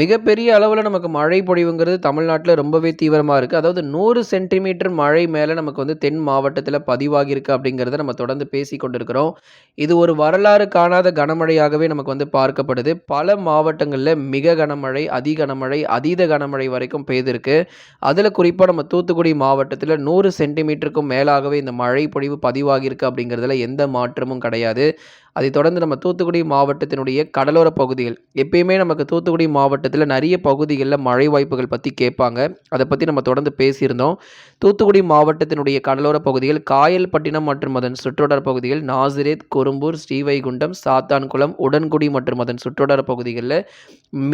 மிகப்பெரிய அளவில் நமக்கு மழை பொழிவுங்கிறது தமிழ்நாட்டில் ரொம்பவே தீவிரமாக இருக்குது அதாவது நூறு சென்டிமீட்டர் மழை மேலே நமக்கு வந்து தென் மாவட்டத்தில் பதிவாகியிருக்கு அப்படிங்கிறத நம்ம தொடர்ந்து பேசி கொண்டிருக்கிறோம். இது ஒரு வரலாறு காணாத கனமழையாகவே நமக்கு வந்து பார்க்கப்படுது. பல மாவட்டங்களில் மிக கனமழை அதி கனமழை அதீத கனமழை வரைக்கும் பெய்திருக்கு. அதில் குறிப்பாக நம்ம தூத்துக்குடி மாவட்டத்தில் நூறு சென்டிமீட்டருக்கும் மேலாகவே இந்த மழை பொழிவு பதிவாகியிருக்கு அப்படிங்கிறதுல எந்த மாற்றமும் கிடையாது. அதைத் தொடர்ந்து நம்ம தூத்துக்குடி மாவட்டத்தினுடைய கடலோர பகுதிகள் எப்பயுமே நமக்கு தூத்துக்குடி மாவட்டத்தில் நிறைய பகுதிகளில் மழை வாய்ப்புகள் பற்றி கேட்பாங்க. அதை பற்றி நம்ம தொடர்ந்து பேசியிருந்தோம். தூத்துக்குடி மாவட்டத்தினுடைய கடலோர பகுதிகள் காயல்பட்டினம் மற்றும் அதன் சுற்றுவட்டார பகுதிகள் நாசிரேத் குறும்பூர் ஸ்ரீவைகுண்டம் சாத்தான்குளம் உடன்குடி மற்றும் அதன் சுற்றுவட்டார பகுதிகளில்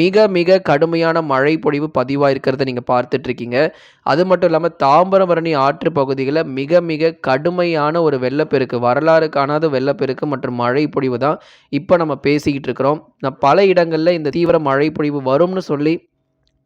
மிக மிக கடுமையான மழை பொழிவு பதிவாயிருக்கிறத நீங்கள் பார்த்துட்ருக்கீங்க. அது மட்டும் இல்லாமல் தாம்பரபரணி ஆற்று பகுதிகளில் மிக மிக கடுமையான ஒரு வெள்ளப்பெருக்கு வரலாறு காணாத வெள்ளப்பெருக்கு மற்றும் மழை பொழிவு தான். இப்போ நம்ம பேசிக்கிட்டு இருக்கிறோம். நான் பல இடங்களில் இந்த தீவிர மழை பொழிவு வரும்னு சொல்லி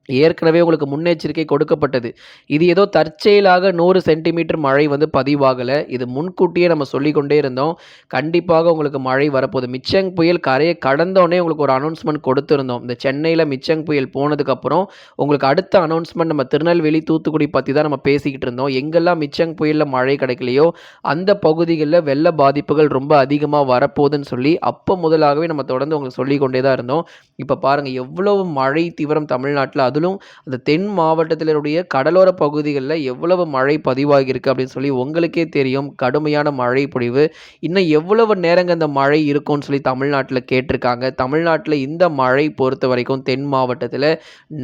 ஏற்கனவே உங்களுக்கு முன்னெச்சரிக்கை கொடுக்கப்பட்டது. இது ஏதோ தற்செயலாக நூறு சென்டிமீட்டர் மழை வந்து பதிவாகலை. இது முன்கூட்டியே நம்ம சொல்லிக்கொண்டே இருந்தோம். கண்டிப்பாக உங்களுக்கு மழை வரப்போகுது. மிச்சங் புயல் கரையை கடந்தோடனே உங்களுக்கு ஒரு அனௌன்ஸ்மெண்ட் கொடுத்துருந்தோம். இந்த சென்னையில் மிச்சங் புயல் போனதுக்கப்புறம் உங்களுக்கு அடுத்த அனௌன்ஸ்மெண்ட் நம்ம திருநெல்வேலி தூத்துக்குடி பற்றி தான் நம்ம பேசிக்கிட்டு இருந்தோம். எங்கெல்லாம் மிச்சங் புயலில் மழை கிடைக்கலையோ அந்த பகுதிகளில் வெள்ள பாதிப்புகள் ரொம்ப அதிகமாக வரப்போகுதுன்னு சொல்லி அப்போ முதலாகவே நம்ம தொடர்ந்து உங்களுக்கு சொல்லிக்கொண்டே தான் இருந்தோம். இப்போ பாருங்கள் எவ்வளவு மழை தீவிரம் தமிழ்நாட்டில் அதிலும் அந்த தென் மாவட்டத்தினுடைய கடலோர பகுதிகளில் எவ்வளவு மழை பதிவாகியிருக்கு அப்படின்னு சொல்லி உங்களுக்கே தெரியும். கடுமையான மழை பொழிவு. இன்னும் எவ்வளவு நேரங்க அந்த மழை இருக்கும்னு சொல்லி தமிழ்நாட்டில் கேட்டிருக்காங்க. தமிழ்நாட்டில் இந்த மழை பொறுத்த வரைக்கும் தென் மாவட்டத்தில்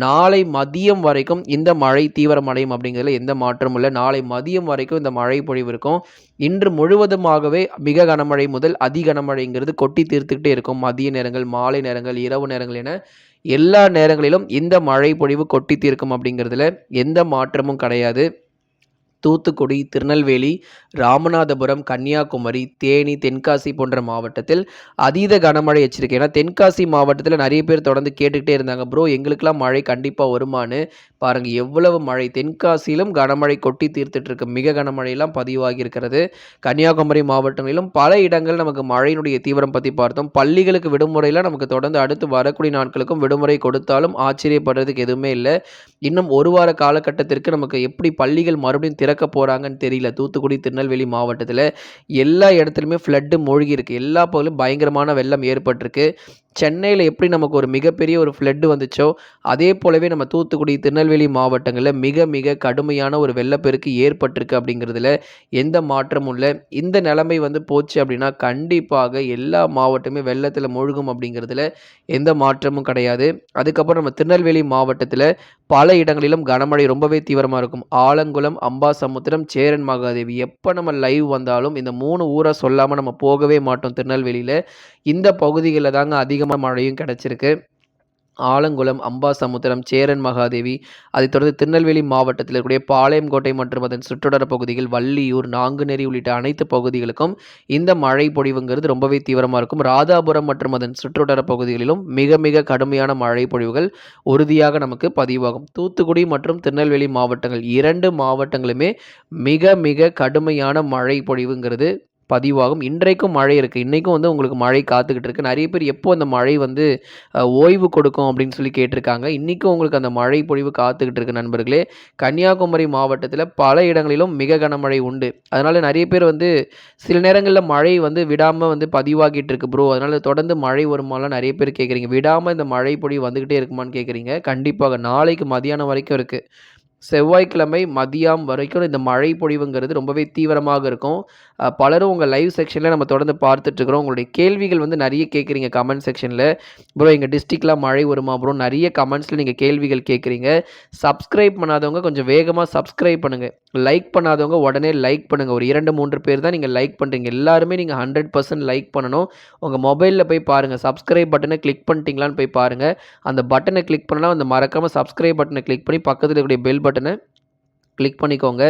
நாளை மதியம் வரைக்கும் இந்த மழை தீவிரமடையும் அப்படிங்கிறதுல எந்த மாற்றமும் இல்லை. நாளை மதியம் வரைக்கும் இந்த மழை பொழிவு இருக்கும். இன்று முழுவதுமாகவே மிக கனமழை முதல் அதி கனமழைங்கிறது கொட்டி தீர்த்துக்கிட்டே இருக்கும். மதிய நேரங்கள் மாலை நேரங்கள் இரவு நேரங்கள் என எல்லா நேரங்களிலும் இந்த மழை பொழிவு கொட்டி தீர்க்கும் அப்படிங்கிறதுல எந்த மாற்றமும் கிடையாது. தூத்துக்குடி திருநெல்வேலி ராமநாதபுரம் கன்னியாகுமரி தேனி தென்காசி போன்ற மாவட்டத்தில் அதீத கனமழை எச்சரிக்கை. ஏன்னா தென்காசி மாவட்டத்தில் நிறைய பேர் தொடர்ந்து கேட்டுக்கிட்டே இருந்தாங்க. ப்ரோ எங்களுக்கெல்லாம் மழை கண்டிப்பாக வருமானு பாருங்கள் எவ்வளவு மழை? தென்காசியிலும் கனமழை கொட்டி தீர்த்துட்டு இருக்கு மிக கனமழையெல்லாம் பதிவாகி இருக்கிறது. கன்னியாகுமரி மாவட்டங்களிலும் பல இடங்கள் நமக்கு மழையினுடைய தீவிரம் பற்றி பார்த்தோம். பள்ளிகளுக்கு விடுமுறையில் நமக்கு தொடர்ந்து அடுத்து வரக்கூடிய நாட்களுக்கும் விடுமுறை கொடுத்தாலும் ஆச்சரியப்படுறதுக்கு எதுவுமே இல்லை. இன்னும் ஒரு வார காலகட்டத்திற்கு நமக்கு எப்படி பள்ளிகள் மறுபடியும் திறக்க போகிறாங்கன்னு தெரியல. தூத்துக்குடி திருநெல்வேலி மாவட்டத்தில் எல்லா இடத்துலையுமே ஃப்ளட்டு மூழ்கி இருக்குது எல்லா பகுதியிலும் பயங்கரமான வெள்ளம் ஏற்பட்டிருக்கு. சென்னையில் எப்படி நமக்கு ஒரு மிகப்பெரிய ஒரு ஃப்ளட்டு வந்துச்சோ அதே போலவே நம்ம தூத்துக்குடி திருநெல்வேலி மாவட்டங்களில் மிக மிக கடுமையான ஒரு வெள்ளப்பெருக்கு ஏற்பட்டிருக்கு அப்படிங்கிறதுல எந்த மாற்றமும் இல்லை. இந்த நிலைமை வந்து போச்சு அப்படின்னா கண்டிப்பாக எல்லா மாவட்டமே வெள்ளத்தில் மூழ்கும் அப்படிங்கிறதுல எந்த மாற்றமும் கிடையாது. அதுக்கப்புறம் நம்ம திருநெல்வேலி மாவட்டத்தில் பல இடங்களிலும் கனமழை ரொம்பவே தீவிரமாக இருக்கும். ஆலங்குளம் அம்பாசமுத்திரம் சேரன் மகாதேவி எப்போ நம்ம லைவ் வந்தாலும் இந்த மூணு ஊரை சொல்லாமல் நம்ம போகவே மாட்டோம் திருநெல்வேலியில். இந்த பகுதிகளில் தாங்க அதிகமாக மழையும் கிடச்சிருக்கு. ஆலங்குளம் அம்பாசமுத்திரம் சேரன் மகாதேவி அதைத் தொடர்ந்து திருநெல்வேலி மாவட்டத்தில் இருக்கக்கூடிய பாளையங்கோட்டை மற்றும் அதன் சுற்றுடர பகுதிகள் வள்ளியூர் நாங்குநேரி உள்ளிட்ட அனைத்து பகுதிகளுக்கும் இந்த மழை பொழிவுங்கிறது ரொம்பவே தீவிரமாக இருக்கும். ராதாபுரம் மற்றும் அதன் சுற்றுடர பகுதிகளிலும் மிக மிக கடுமையான மழை பொழிவுகள் உறுதியாக நமக்கு பதிவாகும். தூத்துக்குடி மற்றும் திருநெல்வேலி மாவட்டங்கள் இரண்டு மாவட்டங்களுமே மிக மிக கடுமையான மழை பொழிவுங்கிறது பதிவாகும். இன்றைக்கும் மழை இருக்குது இன்றைக்கும் வந்து உங்களுக்கு மழை காத்துக்கிட்டு இருக்குது நிறைய பேர் எப்போ அந்த மழை வந்து ஓய்வு கொடுக்கும் அப்படின்னு சொல்லி கேட்டிருக்காங்க. இன்றைக்கும் உங்களுக்கு அந்த மழை பொழிவு காத்துக்கிட்டு இருக்கு நண்பர்களே. கன்னியாகுமரி மாவட்டத்தில் பல இடங்களிலும் மிக கனமழை உண்டு. அதனால் நிறைய பேர் வந்து சில நேரங்களில் மழை வந்து விடாமல் வந்து பதிவாகிட்டு இருக்கு ப்ரோ அதனால் தொடர்ந்து மழை வருமாலாம் நிறைய பேர் கேட்குறீங்க. விடாமல் இந்த மழை பொழிவு வந்துக்கிட்டே இருக்குமான்னு கேட்குறீங்க. கண்டிப்பாக நாளைக்கு மதியானம் வரைக்கும் இருக்குது செவ்வாய்க்கிழமை மதியம் வரைக்கும் இந்த மழை பொழிவுங்கிறது ரொம்பவே தீவிரமாக இருக்கும். பலரும் உங்கள் லைவ் செக்ஷனில் நம்ம தொடர்ந்து பார்த்துட்ருக்குறோம். உங்களுடைய கேள்விகள் வந்து நிறைய கேட்குறீங்க கமெண்ட் செக்ஷனில் ப்ரோ எங்கள் டிஸ்ட்ரிக்ட்லாம் மழை வருமா ப்ரோ நிறைய கமெண்ட்ஸில் நீங்கள் கேள்விகள் கேட்குறீங்க. சப்ஸ்கிரைப் பண்ணாதவங்க கொஞ்சம் வேகமாக சப்ஸ்கிரைப் பண்ணுங்கள் லைக் பண்ணாதவங்க உடனே லைக் பண்ணுங்கள் ஒரு இரண்டு மூன்று பேர் தான் நீங்கள் லைக் பண்ணுறீங்க எல்லாருமே நீங்கள் ஹண்ட்ரட் பர்சன்ட் லைக் பண்ணணும். உங்கள் மொபைலில் போய் பாருங்கள் சப்ஸ்கிரைப் பட்டனை கிளிக் பண்ணிட்டீங்களான்னு போய் பாருங்கள் அந்த பட்டனை கிளிக் பண்ணலாம். அந்த மறக்காமல் சப்ஸ்கிரைப் பட்டனை கிளிக் பண்ணி பக்கத்தில் இருக்கக்கூடிய பெல் பட்டன் கிளிக் பண்ணிக்கோங்க.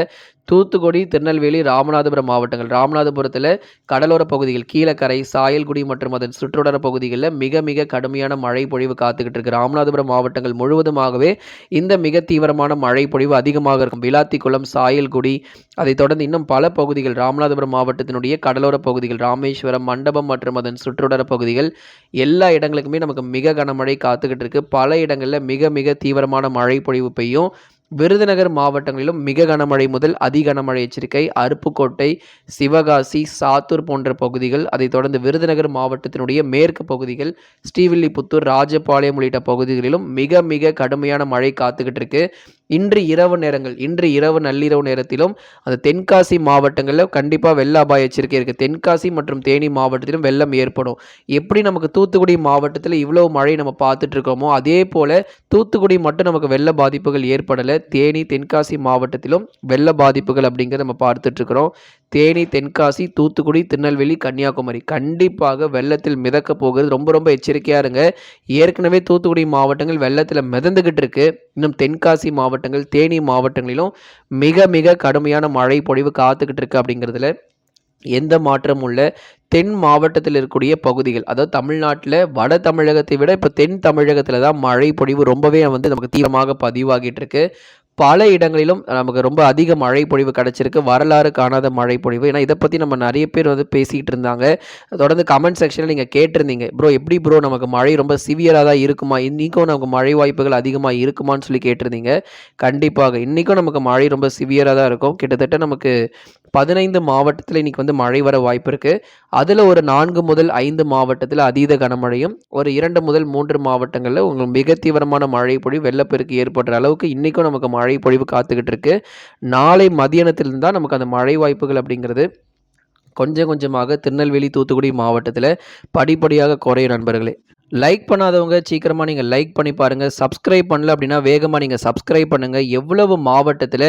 தூத்துக்குடி திருநெல்வேலி ராமநாதபுரம் மாவட்டங்கள். ராமநாதபுரத்தில் கடலோர பகுதிகள் கீழக்கரை சாயல்குடி மற்றும் அதன் சுற்றுவட்டார பகுதிகளில் மிக மிக கடுமையான மழை பொழிவு காத்துக்கிட்டு இருக்கு. ராமநாதபுரம் மாவட்டங்கள் முழுவதுமாகவே இந்த மிக தீவிரமான மழை பொழிவு அதிகமாக இருக்கும். விளாத்திக்குளம் சாயல்குடி அதைத் தொடர்ந்து இன்னும் பல பகுதிகள் ராமநாதபுரம் மாவட்டத்தினுடைய கடலோர பகுதிகள் ராமேஸ்வரம் மண்டபம் மற்றும் அதன் சுற்றுவட்டார பகுதிகள் எல்லா இடங்களுக்குமே நமக்கு மிக கனமழை காத்துக்கிட்டு இருக்கு. பல இடங்களில் மிக மிக தீவிரமான மழை பொழிவு பெய்யும். விருதுநகர் மாவட்டங்களிலும் மிக கனமழை முதல் அதி கனமழை எச்சரிக்கை அருப்புக்கோட்டை சிவகாசி சாத்தூர் போன்ற பகுதிகள் அதைத் தொடர்ந்து விருதுநகர் மாவட்டத்தினுடைய மேற்கு பகுதிகள் ஸ்ரீவில்லிபுத்தூர் ராஜபாளையம் உள்ளிட்ட பகுதிகளிலும் மிக மிக கடுமையான மழை காத்துக்கிட்டு இருக்கு. இன்று இரவு நேரங்கள் இன்று இரவு நள்ளிரவு நேரத்திலும் அந்த தென்காசி மாவட்டங்களில் கண்டிப்பாக வெள்ள அபாய எச்சரிக்கை இருக்குது தென்காசி மற்றும் தேனி மாவட்டத்திலும் வெள்ளம் ஏற்படும். எப்படி நமக்கு தூத்துக்குடி மாவட்டத்தில் இவ்வளோ மழை நம்ம பார்த்துட்டு இருக்கோமோ அதே போல் தூத்துக்குடி மட்டும் நமக்கு வெள்ள பாதிப்புகள் ஏற்படலை. தேனி தென்காசி மாவட்டத்திலும் வெள்ள பாதிப்புகள் அப்படிங்கிறத நம்ம பார்த்துட்டு இருக்கிறோம். தேனி தென்காசி தூத்துக்குடி திருநெல்வேலி கன்னியாகுமரி. கண்டிப்பாக வெள்ளத்தில் மிதக்க போகிறது ரொம்ப ரொம்ப எச்சரிக்கையாக இருங்க. ஏற்கனவே தூத்துக்குடி மாவட்டங்கள் வெள்ளத்தில் மிதந்துக்கிட்டு இருக்கு. இன்னும் தென்காசி மாவட்டங்கள் தேனி மாவட்டங்களிலும் மிக மிக கடுமையான மழை பொழிவு காத்துக்கிட்டு இருக்கு அப்படிங்கிறதுல எந்த மாற்றமும் இல்லை. தென் மாவட்டத்தில் இருக்கக்கூடிய பகுதிகள் அதாவது தமிழ்நாட்டில் வட தமிழகத்தை விட இப்போ தென் தமிழகத்தில் தான் மழை பொழிவு ரொம்பவே வந்து நமக்கு தீவிரமாக பதிவாகிட்டு இருக்கு. பல இடங்களிலும் நமக்கு ரொம்ப அதிக மழை பொழிவு கிடச்சிருக்கு. வரலாறு காணாத மழை பொழிவு ஏன்னா இதை பற்றி நம்ம நிறைய பேர் வந்து பேசிக்கிட்டு இருந்தாங்க. தொடர்ந்து கமெண்ட் செக்ஷனில் நீங்கள் கேட்டிருந்தீங்க. ப்ரோ எப்படி ப்ரோ நமக்கு மழை ரொம்ப சிவியராக தான் இருக்குமா? இன்றைக்கும் நமக்கு மழை வாய்ப்புகள் அதிகமாக இருக்குமான்னு சொல்லி கேட்டிருந்தீங்க. கண்டிப்பாக இன்றைக்கும் நமக்கு மழை ரொம்ப சிவியராக தான் இருக்கும். கிட்டத்தட்ட நமக்கு பதினைந்து மாவட்டத்தில் இன்றைக்கி வந்து மழை வர வாய்ப்பு இருக்குது அதில் ஒரு நான்கு முதல் ஐந்து மாவட்டத்தில் அதீத கனமழையும் ஒரு இரண்டு முதல் மூன்று மாவட்டங்களில் உங்களுக்கு மிக தீவிரமான மழை பொழிவு வெள்ளப்பெருக்கு ஏற்படுற அளவுக்கு இன்றைக்கும் நமக்கு மழை பொழிவு காத்துக்கிட்டு இருக்கு. நாளை மதியானத்திலிருந்து தான் நமக்கு அந்த மழை வாய்ப்புகள் அப்படிங்கிறது கொஞ்சம் கொஞ்சமாக திருநெல்வேலி தூத்துக்குடி மாவட்டத்தில் படிப்படியாக குறையும் நண்பர்களே. லைக் பண்ணாதவங்க சீக்கிரமாக நீங்கள் லைக் பண்ணி பாருங்கள் சப்ஸ்கிரைப் பண்ணல அப்படின்னா வேகமாக நீங்கள் சப்ஸ்கிரைப் பண்ணுங்கள் எவ்வளவு மாவட்டத்தில்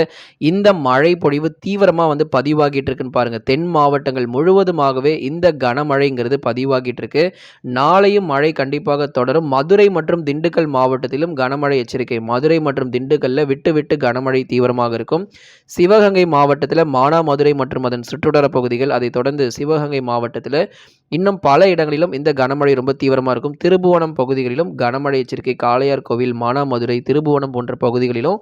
இந்த மழை பொழிவு தீவிரமாக வந்து பதிவாகிட்டு இருக்குன்னு பாருங்கள் தென் மாவட்டங்கள் முழுவதுமாகவே இந்த கனமழைங்கிறது பதிவாகிட்டு இருக்கு. நாளையும் மழை கண்டிப்பாக தொடரும். மதுரை மற்றும் திண்டுக்கல் மாவட்டத்திலும் கனமழை எச்சரிக்கை. மதுரை மற்றும் திண்டுக்கல்ல விட்டு விட்டு கனமழை தீவிரமாக இருக்கும். சிவகங்கை மாவட்டத்தில் மானாமதுரை மற்றும் அதன் சுற்றுவட்டார பகுதிகள் அதைத் தொடர்ந்து சிவகங்கை மாவட்டத்தில் இன்னும் பல இடங்களிலும் இந்த கனமழை ரொம்ப தீவிரமாக இருக்கும். திருபுவனம் பகுதிகளிலும் கனமழை எச்சரிக்கை காளையார் கோவில் மானாமதுரை திருபுவனம் போன்ற பகுதிகளிலும்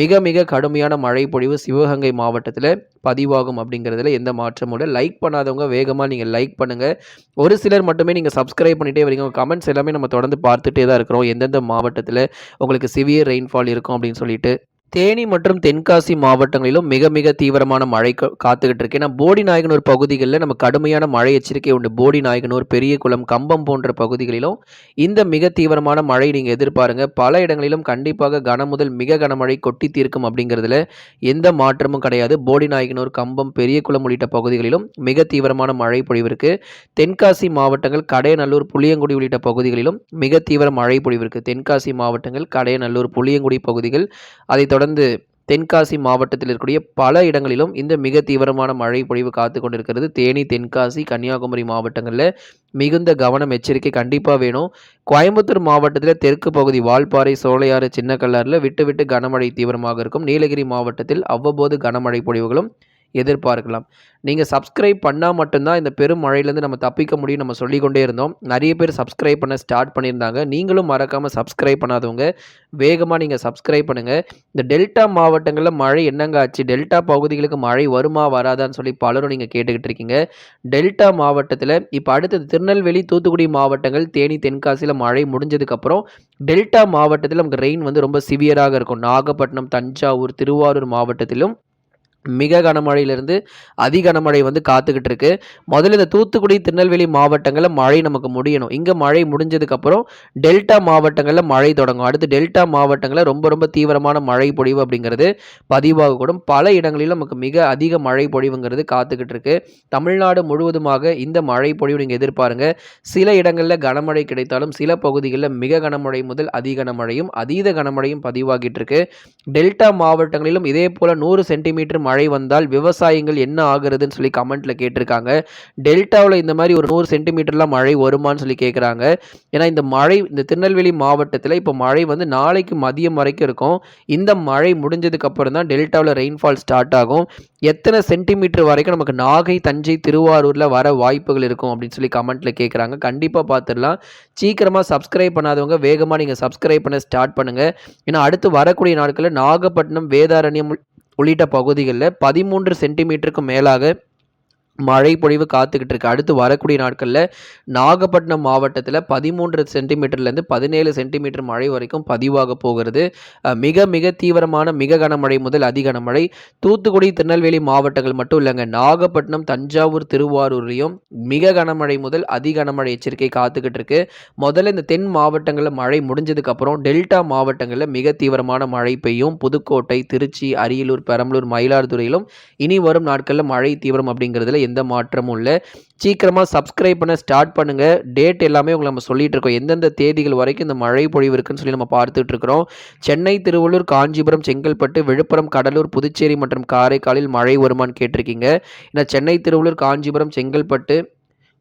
மிக மிக கடுமையான மழை பொழிவு சிவகங்கை மாவட்டத்தில் பதிவாகும் அப்படிங்கிறதுல எந்த மாற்றமும் இல்லை. லைக் பண்ணாதவங்க வேகமாக நீங்கள் லைக் பண்ணுங்கள் ஒரு சிலர் மட்டுமே நீங்கள் சப்ஸ்கிரைப் பண்ணிகிட்டே வரீங்க. கமெண்ட்ஸ் எல்லாமே நம்ம தொடர்ந்து பார்த்துட்டே தான் இருக்கிறோம். எந்தெந்த மாவட்டத்தில் உங்களுக்கு சிவியர் ரெயின்ஃபால் இருக்கும் அப்படின்னு சொல்லிட்டு தேனி மற்றும் தென்காசி மாவட்டங்களிலும் மிக மிக தீவிரமான மழை காத்துக்கிட்டு இருக்கு ஏன்னா போடி நாயகனூர் பகுதிகளில் நம்ம கடுமையான மழை எச்சரிக்கை உண்டு. போடி நாயகனூர் பெரியகுளம் கம்பம் போன்ற பகுதிகளிலும் இந்த மிக தீவிரமான மழை நீங்கள் எதிர்பாருங்க. பல இடங்களிலும் கண்டிப்பாக கன முதல் மிக கனமழை கொட்டி தீர்க்கும் அப்படிங்கிறதுல எந்த மாற்றமும் கிடையாது. போடி நாயகனூர் கம்பம் பெரியகுளம் உள்ளிட்ட பகுதிகளிலும் மிக தீவிரமான மழை பொழிவிற்கு தென்காசி மாவட்டங்கள் கடையநல்லூர் புளியங்குடி உள்ளிட்ட பகுதிகளிலும் மிக தீவிர மழை பொழிவிற்கு தென்காசி மாவட்டங்கள் கடையநல்லூர் புளியங்குடி பகுதிகள் அதைத் தொடர்ந்து தென்காசி மாவட்டத்தில் இருக்கக்கூடிய பல இடங்களிலும் இந்த மிக தீவிரமான மழை பொழிவு காத்து கொண்டிருக்கிறது. தேனி தென்காசி கன்னியாகுமரி மாவட்டங்களில் மிகுந்த கவனம் எச்சரிக்கை கண்டிப்பாக வேணும். கோயம்புத்தூர் மாவட்டத்தில் தெற்கு பகுதி வால்பாறை சோலையாறு சின்னக்கல்லாறில் விட்டு விட்டு கனமழை தீவிரமாக இருக்கும். நீலகிரி மாவட்டத்தில் அவ்வப்போது கனமழை பொழிவுகளும் எதிர்பார்க்கலாம். நீங்கள் சப்ஸ்கிரைப் பண்ணால் மட்டும்தான் இந்த பெரும் மழையிலேருந்து நம்ம தப்பிக்க முடியும் நம்ம சொல்லிக்கொண்டே இருந்தோம். நிறைய பேர் சப்ஸ்கிரைப் பண்ண ஸ்டார்ட் பண்ணியிருந்தாங்க. நீங்களும் மறக்காமல் சப்ஸ்கிரைப் பண்ணாதவங்க வேகமாக நீங்கள் சப்ஸ்கிரைப் பண்ணுங்கள் இந்த டெல்டா மாவட்டங்களில் மழை என்னங்க ஆச்சு? டெல்டா பகுதிகளுக்கு மழை வருமா வராதான்னு சொல்லி பலரும் நீங்கள் கேட்டுக்கிட்டு இருக்கீங்க. டெல்டா மாவட்டத்தில் இப்போ அடுத்தது திருநெல்வேலி தூத்துக்குடி மாவட்டங்கள் தேனி தென்காசியில் மழை முடிஞ்சதுக்கப்புறம் டெல்டா மாவட்டத்தில் நமக்கு ரெயின் வந்து ரொம்ப சிவியராக இருக்கும். நாகப்பட்டினம் தஞ்சாவூர் திருவாரூர் மாவட்டத்திலும் மிக கனமழையிலிருந்து அதி கனமழை வந்து காத்துக்கிட்டு இருக்கு முதல்ல இந்த தூத்துக்குடி திருநெல்வேலி மாவட்டங்களில் மழை நமக்கு முடியணும். இங்கே மழை முடிஞ்சதுக்கப்புறம் டெல்டா மாவட்டங்களில் மழை தொடங்கும். அடுத்து டெல்டா மாவட்டங்களில் ரொம்ப ரொம்ப தீவிரமான மழை பொழிவு அப்படிங்கிறது பதிவாகக்கூடும். பல இடங்களிலும் நமக்கு மிக அதிக மழை பொழிவுங்கிறது காத்துக்கிட்டு இருக்கு தமிழ்நாடு முழுவதுமாக இந்த மழை பொழிவு நீங்கள் எதிர்பாருங்க. சில இடங்களில் கனமழை கிடைத்தாலும் சில பகுதிகளில் மிக கனமழை முதல் அதி கனமழையும் அதீத கனமழையும் பதிவாகிட்டு இருக்கு டெல்டா மாவட்டங்களிலும் இதே போல நூறு சென்டிமீட்டர் மழை வந்தால் விவசாயங்கள் என்ன ஆகுறதுன்னு சொல்லி கமெண்ட்ல கேட்டிருக்காங்க. டெல்டாவில் இந்த மாதிரி ஒரு நூறு சென்டிமீட்டர்லாம் மழை வருமான்னு சொல்லி கேட்குறாங்க ஏன்னா இந்த மழை இந்த திருநெல்வேலி மாவட்டத்தில் இப்போ மழை வந்து நாளைக்கு மதியம் வரைக்கும் இருக்கும். இந்த மழை முடிஞ்சதுக்கு அப்புறம் தான் டெல்டாவில் ரெயின்ஃபால் ஸ்டார்ட் ஆகும். எத்தனை சென்டிமீட்டர் வரைக்கும் நமக்கு நாகை தஞ்சை திருவாரூரில் வர வாய்ப்புகள் இருக்கும் அப்படின்னு சொல்லி கமெண்ட்டில் கேட்குறாங்க கண்டிப்பாக பார்த்துடலாம் சீக்கிரமாக சப்ஸ்கிரைப் பண்ணாதவங்க வேகமாக நீங்கள் சப்ஸ்கிரைப் பண்ண ஸ்டார்ட் பண்ணுங்கள் ஏன்னா அடுத்து வரக்கூடிய நாட்களில் நாகப்பட்டினம் வேதாரண்யம் உள்ளிட்ட பகுதிகளில் பதிமூன்று சென்டிமீட்டருக்கு மேலாக மழை பொழிவு காத்துக்கிட்டு இருக்கு அடுத்து வரக்கூடிய நாட்களில் நாகப்பட்டினம் மாவட்டத்தில் பதிமூன்று சென்டிமீட்டர்லேருந்து பதினேழு சென்டிமீட்டர் மழை வரைக்கும் பதிவாக போகிறது. மிக மிக தீவிரமான மிக கனமழை முதல் அதி கனமழை. தூத்துக்குடி திருநெல்வேலி மாவட்டங்கள் மட்டும் இல்லைங்க. நாகப்பட்டினம் தஞ்சாவூர் திருவாரூர்லேயும் மிக கனமழை முதல் அதி கனமழை எச்சரிக்கை காத்துக்கிட்டு இருக்கு முதல்ல இந்த தென் மாவட்டங்களில் மழை முடிஞ்சதுக்கு அப்புறம் டெல்டா மாவட்டங்களில் மிக தீவிரமான மழை பெய்யும். புதுக்கோட்டை திருச்சி அரியலூர் பெரம்பலூர் மயிலாடுதுறையிலும் இனி வரும் நாட்களில் மழை தீவிரம் அப்படிங்கிறதுல எந்த மாற்றமும் இல்லை. சீக்கிரமாக சப்ஸ்கிரைப் பண்ண ஸ்டார்ட் பண்ணுங்கள் டேட் எல்லாமே உங்களை நம்ம சொல்லிட்டு இருக்கோம். எந்தெந்த தேதிகள் வரைக்கும் இந்த மழை பொழிவு இருக்குன்னு சொல்லி நம்ம பார்த்துட்டு இருக்கிறோம். சென்னை திருவள்ளூர் காஞ்சிபுரம் செங்கல்பட்டு விழுப்புரம் கடலூர் புதுச்சேரி மற்றும் காரைக்காலில் மழை வருமான்னு கேட்டிருக்கீங்க. ஏன்னா சென்னை திருவள்ளூர் காஞ்சிபுரம் செங்கல்பட்டு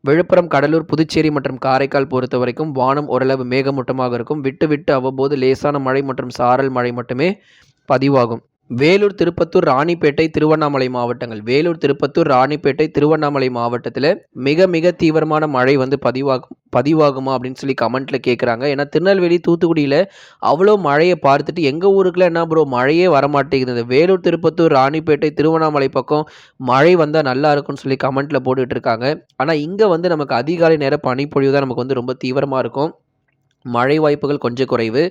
விழுப்புரம் கடலூர் புதுச்சேரி மற்றும் காரைக்கால் பொறுத்த வரைக்கும் வானம் ஓரளவு மேகமூட்டமாக இருக்கும். விட்டு விட்டு அவ்வப்போது லேசான மழை மற்றும் சாரல் மழை மட்டுமே பதிவாகும். வேலூர் திருப்பத்தூர் ராணிப்பேட்டை திருவண்ணாமலை மாவட்டங்கள். வேலூர் திருப்பத்தூர் ராணிப்பேட்டை திருவண்ணாமலை மாவட்டத்தில் மிக மிக தீவிரமான மழை வந்து பதிவாகும் பதிவாகுமா அப்படின்னு சொல்லி கமெண்ட்ல கேட்குறாங்க ஏன்னா திருநெல்வேலி தூத்துக்குடியில் அவ்வளோ மழையை பார்த்துட்டு எங்கள் ஊருக்குள்ள என்ன ப்ரோ மழையே வரமாட்டேங்குது. இந்த வேலூர் திருப்பத்தூர் ராணிப்பேட்டை திருவண்ணாமலை பக்கம் மழை வந்தால் நல்லா இருக்கும்னு சொல்லி கமெண்ட்ல போட்டுட்டு இருக்காங்க. ஆனால் இங்கே வந்து நமக்கு அதிகாலை நேரம் பனிப்பொழிவு தான் நமக்கு வந்து ரொம்ப தீவிரமாக இருக்கும். மழை வாய்ப்புகள் கொஞ்சம் குறைவு.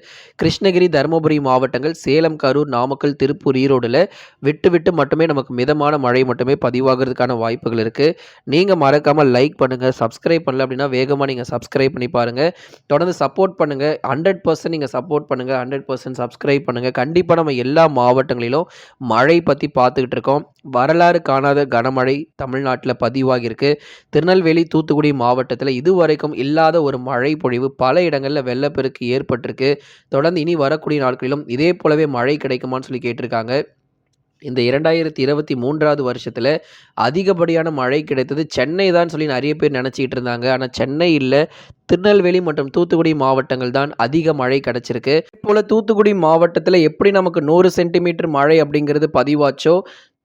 கிருஷ்ணகிரி தருமபுரி மாவட்டங்கள் சேலம் கரூர் நாமக்கல் திருப்பூர் ஈரோடில் விட்டு விட்டு மட்டுமே நமக்கு மிதமான மழை மட்டுமே பதிவாகிறதுக்கான வாய்ப்புகள் இருக்குது நீங்கள் மறக்காமல் லைக் பண்ணுங்கள் சப்ஸ்கிரைப் பண்ணல அப்படின்னா வேகமாக நீங்கள் சப்ஸ்கிரைப் பண்ணி பாருங்கள் தொடர்ந்து சப்போர்ட் பண்ணுங்கள் ஹண்ட்ரட் பர்சன்ட் நீங்கள் சப்போர்ட் பண்ணுங்கள் ஹண்ட்ரட் பர்சன்ட் சப்ஸ்கிரைப் பண்ணுங்கள் கண்டிப்பாக நம்ம எல்லா மாவட்டங்களிலும் மழை பற்றி பார்த்துக்கிட்டு இருக்கோம். வரலாறு காணாத கனமழை தமிழ்நாட்டில் பதிவாகியிருக்கு. திருநெல்வேலி தூத்துக்குடி மாவட்டத்தில் இதுவரைக்கும் இல்லாத ஒரு மழை பொழிவு பல இடங்களில் வெள்ளப்பெருக்கு ஏற்பட்டிருக்கு. தொடர்ந்து இனி வரக்கூடிய நாட்களிலும் இதே போலவே மழை கிடைக்குமான்னு சொல்லி கேட்டிருக்காங்க. இந்த இரண்டாயிரத்தி இருபத்தி மூன்றாவது வருஷத்தில் அதிகப்படியான மழை கிடைத்தது சென்னை தான் சொல்லி நிறைய பேர் நினச்சிக்கிட்டு இருந்தாங்க. ஆனால் சென்னை இல்லை திருநெல்வேலி மற்றும் தூத்துக்குடி மாவட்டங்கள் தான் அதிக மழை கிடச்சிருக்கு. போல் தூத்துக்குடி மாவட்டத்தில் எப்படி நமக்கு நூறு சென்டிமீட்டர் மழை அப்படிங்கிறது பதிவாச்சோ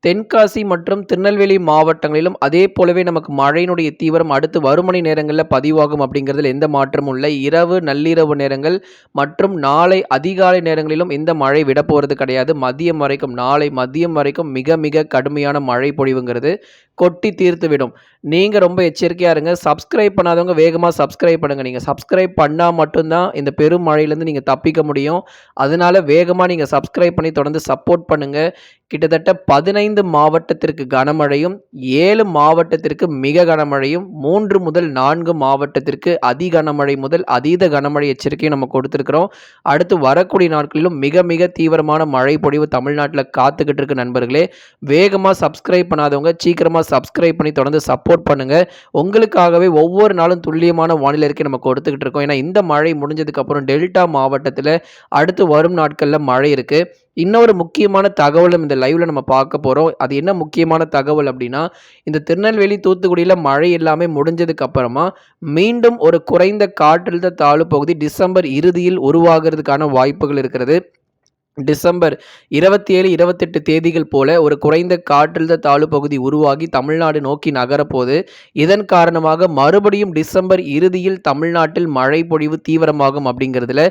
தென்காசி மற்றும் திருநெல்வேலி மாவட்டங்களிலும் அதே போலவே நமக்கு மழையினுடைய தீவிரம் அடுத்து வரும் மணி நேரங்களில் பதிவாகும் அப்படிங்கிறதுல எந்த மாற்றமும் இல்லை. இரவு நள்ளிரவு நேரங்கள் மற்றும் நாளை அதிகாலை நேரங்களிலும் இந்த மழை விட போகிறது கிடையாது. மதியம் வரைக்கும் நாளை மதியம் வரைக்கும் மிக மிக கடுமையான மழை பொழிவுங்கிறது. கொட்டி தீர்த்து விடும். நீங்கள் ரொம்ப எச்சரிக்கையாக இருங்க. சப்ஸ்கிரைப் பண்ணாதவங்க வேகமாக சப்ஸ்கிரைப் பண்ணுங்கள் நீங்கள் சப்ஸ்கிரைப் பண்ணால் மட்டும்தான் இந்த பெரும் மழையிலேருந்து நீங்கள் தப்பிக்க முடியும். அதனால வேகமாக நீங்கள் சப்ஸ்கிரைப் பண்ணி தொடர்ந்து சப்போர்ட் பண்ணுங்கள் கிட்டத்தட்ட பதினைந்து மாவட்டத்திற்கு கனமழையும் ஏழு மாவட்டத்திற்கு மிக கனமழையும் மூன்று முதல் நான்கு மாவட்டத்திற்கு அதி கனமழை முதல் அதீத கனமழை எச்சரிக்கையும் நம்ம கொடுத்துருக்குறோம். அடுத்து வரக்கூடிய நாட்களிலும் மிக மிக தீவிரமான மழை பொழிவு தமிழ்நாட்டில் காத்துக்கிட்டு இருக்கு நண்பர்களே. வேகமாக சப்ஸ்கிரைப் பண்ணாதவங்க சீக்கிரமாக சப்ஸ்கிரைப் பண்ணி தொடர்ந்து சப்போர்ட் பண்ணுங்கள் உங்களுக்காகவே ஒவ்வொரு நாளும் துல்லியமான வானிலை அறிக்கை நம்ம கொடுத்துக்கிட்டு இருக்கோம். ஏன்னா இந்த மழை முடிஞ்சதுக்கப்புறம் டெல்டா மாவட்டத்தில் அடுத்து வரும் நாட்களில் மழை இருக்குது இன்னொரு முக்கியமான தகவலும் இந்த லைவில் நம்ம பார்க்க போகிறோம் அது என்ன முக்கியமான தகவல் அப்படின்னா இந்த திருநெல்வேலி தூத்துக்குடியில் மழை எல்லாமே முடிஞ்சதுக்கு அப்புறமா மீண்டும் ஒரு குறைந்த காற்றழுத்த தாழ்வு பகுதி டிசம்பர் இறுதியில் உருவாகிறதுக்கான வாய்ப்புகள் இருக்கிறது. டிசம்பர் இருபத்தி ஏழு இருபத்தெட்டு தேதிகள் போல ஒரு குறைந்த காற்றழுத்த தாழ்வு பகுதி உருவாகி தமிழ்நாடு நோக்கி நகரப்போது. இதன் காரணமாக மறுபடியும் டிசம்பர் இறுதியில் தமிழ்நாட்டில் மழை பொழிவு தீவிரமாகும் அப்படிங்கிறதுல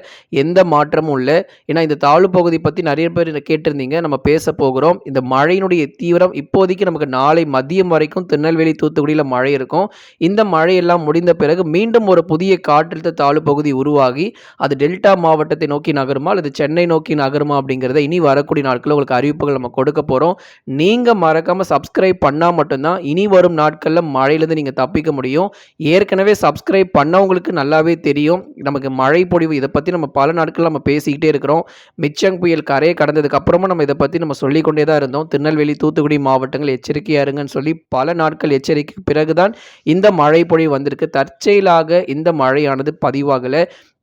எந்த மாற்றமும் இல்லை. ஏன்னா இந்த தாழ்வு பகுதி பற்றி நிறைய பேர் கேட்டிருந்தீங்க. நம்ம பேச போகிறோம். இந்த மழையினுடைய தீவிரம் இப்போதைக்கு நமக்கு நாளை மதியம் வரைக்கும் திருநெல்வேலி தூத்துக்குடியில் மழை இருக்கும். இந்த மழையெல்லாம் முடிந்த பிறகு மீண்டும் ஒரு புதிய காற்றழுத்த தாழ்வு பகுதி உருவாகி அது டெல்டா மாவட்டத்தை நோக்கி நகருமா? அல்லது சென்னை நோக்கி நகருமா? அப்படிங்கிறத இனி வரக்கூடிய நாட்களில் உங்களுக்கு அறிவிப்புகள் நம்ம கொடுக்க போகிறோம் நீங்கள் மறக்காமல் சப்ஸ்கிரைப் பண்ணால் மட்டும்தான் இனி வரும் நாட்களில் மழையிலேருந்து நீங்கள் தப்பிக்க முடியும். ஏற்கனவே சப்ஸ்கிரைப் பண்ணவங்களுக்கு நல்லாவே தெரியும். நமக்கு மழை பொழிவு இதை பற்றி நம்ம பல நாட்கள் நம்ம பேசிக்கிட்டே இருக்கிறோம். மிச்சங் புயல் கரையை கடந்ததுக்கப்புறமும் நம்ம இதை பற்றி நம்ம சொல்லிக்கொண்டே தான் இருந்தோம். திருநெல்வேலி தூத்துக்குடி மாவட்டங்கள் எச்சரிக்கையாக இருங்கன்னு சொல்லி பல நாட்கள் எச்சரிக்கை பிறகுதான் இந்த மழை பொழிவு வந்திருக்கு. தற்செயலாக இந்த மழையானது பதிவாகலை.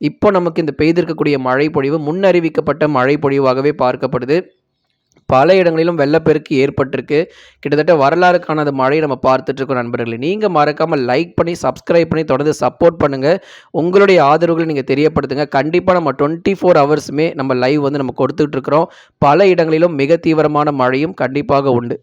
இப்போ நமக்கு இந்த பெய்திருக்கக்கூடிய மழை பொழிவு முன்னறிவிக்கப்பட்ட மழை பொழிவாகவே பார்க்கப்படுது பல இடங்களிலும் வெள்ளப்பெருக்கு ஏற்பட்டிருக்கு. கிட்டத்தட்ட வரலாறு காணாத மழையை நம்ம பார்த்துட்ருக்கோம் நண்பர்களே. நீங்கள் மறக்காமல் லைக் பண்ணி, சப்ஸ்கிரைப் பண்ணி தொடர்ந்து சப்போர்ட் பண்ணுங்கள் உங்களுடைய ஆதரவுகளை நீங்கள் தெரியப்படுத்துங்க. கண்டிப்பாக நம்ம 24 ஹவர்ஸுமே நம்ம லைவ் வந்து நம்ம கொடுத்துட்ருக்குறோம் பல இடங்களிலும் மிக தீவிரமான மழையும் கண்டிப்பாக உண்டு.